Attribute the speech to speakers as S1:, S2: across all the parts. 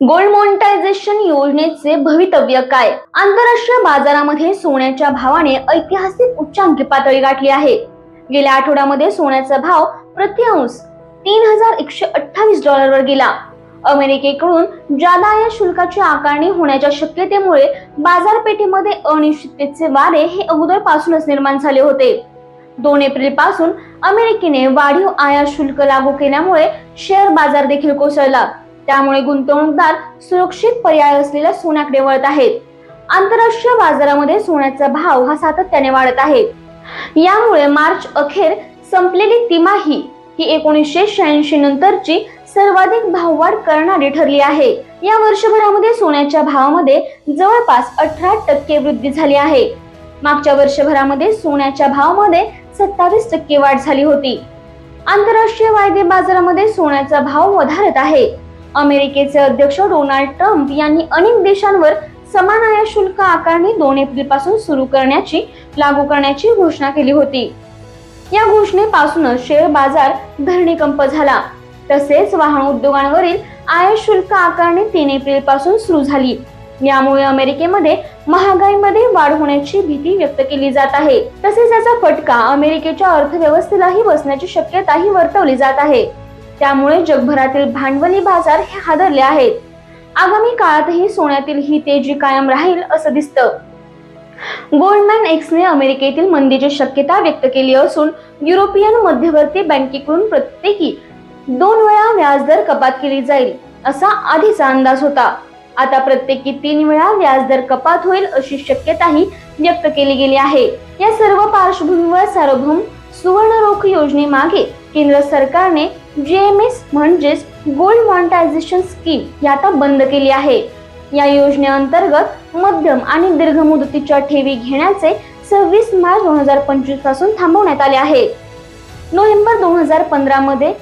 S1: Gold monetisation योजनेचे भवितव्य काय? आंतरराष्ट्रीय बाजारामध्ये सोन्याच्या भावाने ऐतिहासिक उच्चांकी पातळी गाठली आहे. गेल्या आठवड्यामध्ये सोन्याचा भाव प्रति अंश तीन हजार एकशे अठ्ठावीस डॉलरवर गेला. अमेरिकेकडून जादा या शुल्काची आकारणी होण्याच्या शक्यतेमुळे बाजारपेठेमध्ये अनिश्चिततेचे वारे हे अगोदरपासूनच निर्माण झाले होते. दोन एप्रिलपासून अमेरिकेने वाढीव आयात शुल्क लागू केल्यामुळे शेअर बाजार देखील कोसळला. त्यामुळे गुंतवणूकदार सुरक्षित पर्याय असलेल्या सोन्याकडे वळत आहेत. आंतरराष्ट्रीय बाजारामध्ये सोन्याचा भाव हा सातत्याने वाढत आहे. यामुळे मार्च अखेर संपलेली तिमाही ही एकोणीसशे शहाऐंशी नंतरची सर्वाधिक भाववाढ करणारी ठरली आहे. या वर्षभरामध्ये सोन्याच्या भावामध्ये जवळपास अठरा टक्के वृद्धी झाली आहे. मागच्या वर्षभरामध्ये सोन्याच्या भावामध्ये सत्तावीस टक्के वाढ झाली होती. आंतरराष्ट्रीय वायदे बाजारामध्ये सोन्याचा भाव वधारत आहे. अमेरिकेचे अध्यक्ष डोनाल्ड ट्रम्प यांनी अनेक देशांवर समान आयात शुल्क आकारणी दोन एप्रिलपासून सुरू करण्याची लागू करण्याची घोषणा केली होती. या घोषणेपासूनच शेअर बाजार धरणीकंप झाला. तसेच वाहन उद्योगांवरील आयात शुल्क आकारणी तीन एप्रिलपासून सुरू झाली. यामुळे अमेरिकेमध्ये महागाईमध्ये वाढ होण्याची भीती व्यक्त केली जात आहे. तसेच याचा फटका अमेरिकेच्या अर्थव्यवस्थेलाही बसण्याची शक्यताही वर्तवली जात आहे. त्यामुळे जगभरातील भांडवली बाजार हे हादरले आहेत. आगामी काळातही सोन्यातील ही तेजी कायम राहील असं दिसतं. गोल्डमॅन एक्सने अमेरिकेतील मंदीची शक्यता व्यक्त केली असून युरोपियन मध्यवर्ती बँकेकडून प्रत्येकी दोन वेळा व्याजदर कपात केली जाईल असा आधीचा अंदाज होता. आता प्रत्येकी तीन वेळा व्याजदर कपात होईल अशी शक्यताही व्यक्त केली गेली आहे. या सर्व पार्श्वभूमीवर सार्वभौम सुवर्ण रोख योजनेमागे केंद्र सरकारने जे एम एस म्हणजेच गोल्ड मॉनिटायझेशन स्कीम ही आता बंद केली आहे. या योजनेअंतर्गत मध्यम आणि दीर्घ मुदतीच्या ठेवी घेण्याचे सव्वीस मार्च दोन हजार पंचवीसपासून थांबवण्यात आले आहे. नोव्हेंबर दोन हजार पंधरा मध्ये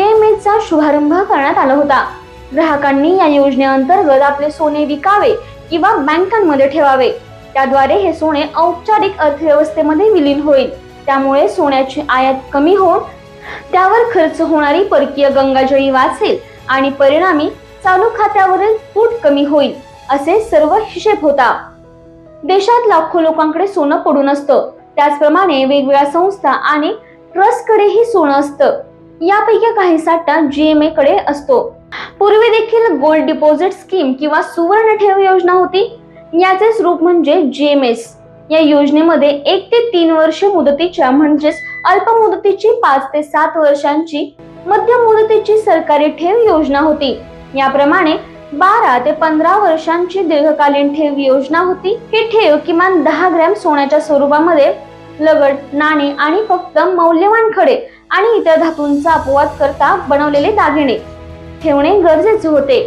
S1: एम एसचा शुभारंभ करण्यात आला होता. ग्राहकांनी या योजनेअंतर्गत आपले सोने विकावे किंवा बँकांमध्ये ठेवावे. त्याद्वारे हे सोने औपचारिक अर्थव्यवस्थेमध्ये विलीन होईल. त्यामुळे सोन्याची आयात कमी होऊन त्यावर खर्च होणारी परकीय गंगाजळी वाचेल आणि परिणामी चालू खात्यावरील तूट कमी होईल असे सर्व हिशेब होता. देशात लाखो लोकांकडे सोनं पडून असतं. त्याचप्रमाणे वेगवेगळ्या संस्था आणि ट्रस्टकडेही सोनं असतं. यापैकी काही साठा जीएमए कडे असतो. पूर्वी देखील गोल्ड डिपॉझिट स्कीम किंवा सुवर्ण ठेव योजना होती. याचेच रूप म्हणजे जीएमएस या योजनेमध्ये एक ते तीन वर्ष मुदतीच्या म्हणजेच अल्प मुदतीची पाच ते सात वर्षांची मध्यम मुदतीची सरकारी ठेव योजना होती. याप्रमाणे बारा ते पंधरा वर्षांची दीर्घकालीन ठेव योजना होती. ही ठेव किमान दहा ग्रॅम सोन्याच्या स्वरूपामध्ये लगड नाणे आणि फक्त मौल्यवान खडे आणि इतर धातूंचा अपवाद करता बनवलेले दागिने. ठेवणे गरजेचे होते.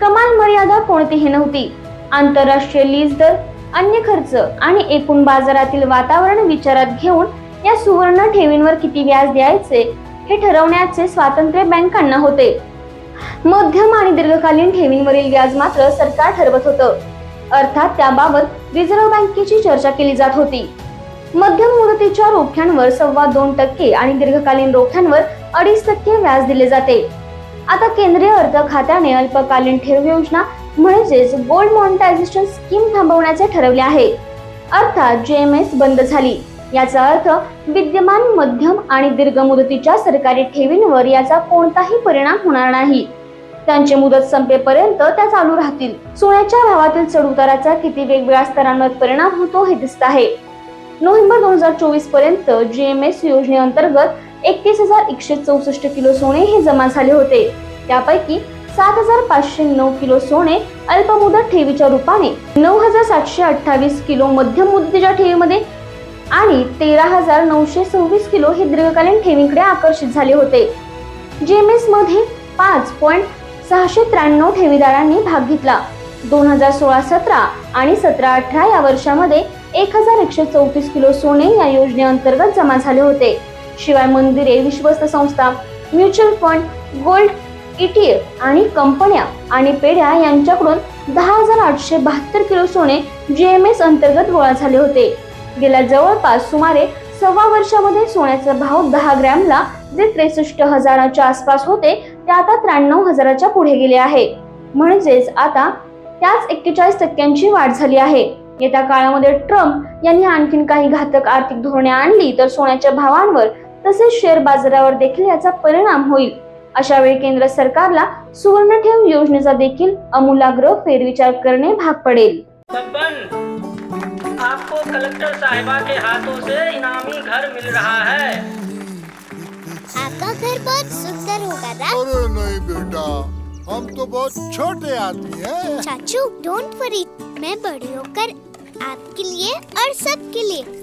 S1: कमाल मर्यादा कोणतीही नव्हती. आंतरराष्ट्रीय लीज दर अन्य खर्च आणि एकूण बाजारातील वातावरण विचारात घेऊन या सुवर्ण ठेवींवर किती व्याज द्यायचे हे ठरवण्याचे स्वातंत्र्य बँकांना होते. मध्यम आणि दीर्घकालीन ठेवींवरील व्याज मात्र सरकार ठरवत होतं. अर्थात त्याबाबत रिझर्व्ह बँकेची चर्चा केली जात होती. मध्यम मुदतीच्या रोख्यांवर सव्वा दोन टक्के आणि दीर्घकालीन रोख्यांवर अडीच टक्के व्याज दिले जाते. आता केंद्रीय अर्थ खात्याने अल्पकालीन ठेव योजना म्हणजेच गोल्ड मॉनिटायझेशन स्कीम थांबवण्याचे ठरवले आहे. अर्थात जे एम एस बंद झाली. याचा अर्थ विद्यमान मध्यम आणि दीर्घ मुदतीच्या सरकारी ठेवींवर याचा कोणताही परिणाम होणार नाही. त्यांची मुदत संपेपर्यंत त्या चालू राहतील. सोन्याच्या भावातील चढउताराचा किती वेगवेगळ्या स्तरांवर परिणाम होतो हे दिसत आहे. नोव्हेंबर दोन हजार चोवीसपर्यंत एस योजनेअंतर्गत एकतीस हजार एकशे चौसष्ट किलो सोने हे जमा झाले होते. त्यापैकी सात हजार पाचशे नऊ किलो सोने अल्पमुदत ठेवीच्या रूपाने नऊ हजार सातशे अठ्ठावीस किलो मध्यम मुदतीच्या ठेवीमध्ये आणि तेरा हजार नऊशे सव्वीस किलो हे दीर्घकालीन ठेवींकडे आकर्षित झाले होते. जेएमएसमध्ये पाच पॉईंट सहाशे त्र्याण्णव ठेवीदारांनी भाग घेतला. दोन हजार सोळा सतरा आणि सतरा अठरा या वर्षामध्ये एक हजार एकशे चौतीस किलो सोने या योजनेअंतर्गत जमा झाले होते. शिवाय मंदिरे विश्वस्त संस्था म्युच्युअल फंड गोल्ड ईटीएफ आणि कंपन्या आणि पेढ्या यांच्याकडून दहा हजार आठशे बहात्तर किलो सोने जी एम एस अंतर्गत गोळा झाले होते. गेल्या जवळपास सुमारे सव्वा वर्षामध्ये सोन्याचा भाव दहा ग्रॅमला जे त्रेसष्ट हजाराच्या आसपास होते ते आता त्र्याण्णव हजाराच्या पुढे गेले आहे. म्हणजेच आता त्याच एक्केचाळीस टक्क्यांची वाढ झाली आहे. येत्या काळामध्ये ट्रम्प यांनी आणखीन काही घातक आर्थिक धोरणे आणली तर सोन्याच्या भावांवर तसेच शेअर बाजारावर देखील याचा परिणाम होईल. अशा वेळी केंद्र सरकारला सुवर्ण ठेव योजनेचा देखील अमूलाग्र फेरविचार करणे भाग पडेल.
S2: आपको कलेक्टर साहिबा के हाथों से इनामी घर मिल रहा है।
S3: आपका घर बहुत सुंदर होगा ना?
S4: अरे नहीं बेटा हम तो बहुत छोटे आदमी हैं।
S3: चाचू डोंट वरी मैं बड़ी होकर आपके लिए और सबके लिए